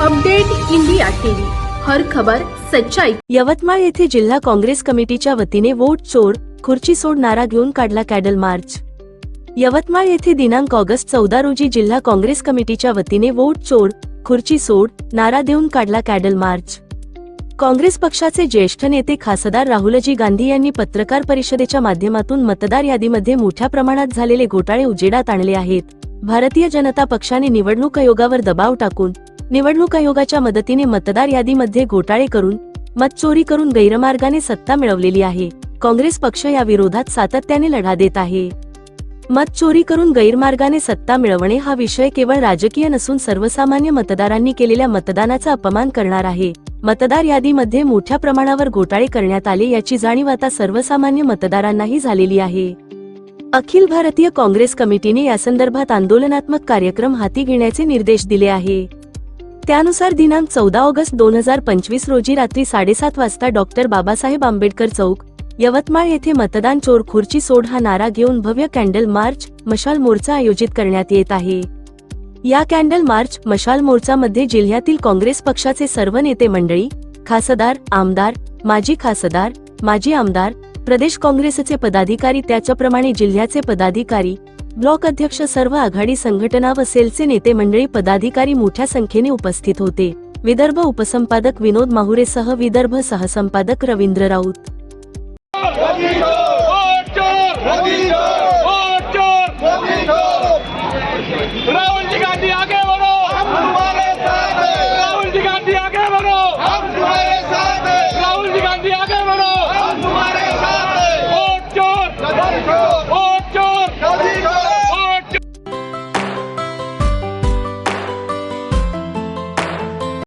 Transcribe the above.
Update India TV. हर खबर सच्चाई. यवतमाळ येथे जिल्हा काँग्रेस कमिटीच्या वतीने वोट चोर खुर्ची सोड नारा घेऊन काढला कॅडल मार्च. यवतमाळ येथे दिनांक ऑगस्ट चौदा रोजी जिल्हा काँग्रेस कमिटीच्या वतीने वोट चोर खुर्ची सोड नारा देऊन काढला कॅडल मार्च. काँग्रेस पक्षाचे ज्येष्ठ नेते खासदार राहुलजी गांधी यांनी पत्रकार परिषदेच्या माध्यमातून मतदार यादीमध्ये मोठ्या प्रमाणात झालेले घोटाळे उजेडात आणले आहेत. भारतीय जनता पक्षाने निवडणूक आयोगावर दबाव टाकून निवडणूक आयोगाच्या मदतीने मतदार यादीमध्ये घोटाळे करून मत चोरी करून गैरमार्गाने सत्ता मिळवलेली आहे. काँग्रेस पक्ष या विरोधात सातत्याने लढा देत आहे. मत चोरी करून गैरमार्गाने सत्ता मिळवणे हा विषय केवळ राजकीय नसून सर्वसामान्य मतदारांनी केलेल्या मतदानाचा अपमान करणार आहे. मतदार यादीमध्ये मोठ्या प्रमाणावर घोटाळे करण्यात आले याची जाणीव आता सर्वसामान्य मतदारांनाही झालेली आहे. अखिल भारतीय काँग्रेस कमिटीने यासंदर्भात आंदोलनात्मक कार्यक्रम हाती घेण्याचे निर्देश दिले आहे. त्यानुसार दिनांक चौदा ऑगस्ट दोन हजार पंचवीस रोजी रात्री साडेसात वाजता डॉक्टर बाबासाहेब आंबेडकर चौक यवतमाळ येथे मतदान चोर खुर्ची सोड हा नारा घेऊन भव्य कॅन्डल मार्च मशाल मोर्चा आयोजित करण्यात येत आहे. या कॅन्डल मार्च मशाल मोर्चामध्ये जिल्ह्यातील काँग्रेस पक्षाचे सर्व नेते मंडळी खासदार आमदार माजी खासदार माजी आमदार प्रदेश काँग्रेसचे पदाधिकारी त्याच्याप्रमाणे जिल्ह्याचे पदाधिकारी ब्लॉक अध्यक्ष सर्व आघाडी संघटना व सेलचे नेते मंडळी पदाधिकारी मोठ्या संख्येने उपस्थित होते. विदर्भ उपसंपादक विनोद माहुरेसह विदर्भ सहसंपादक रवींद्र राऊत.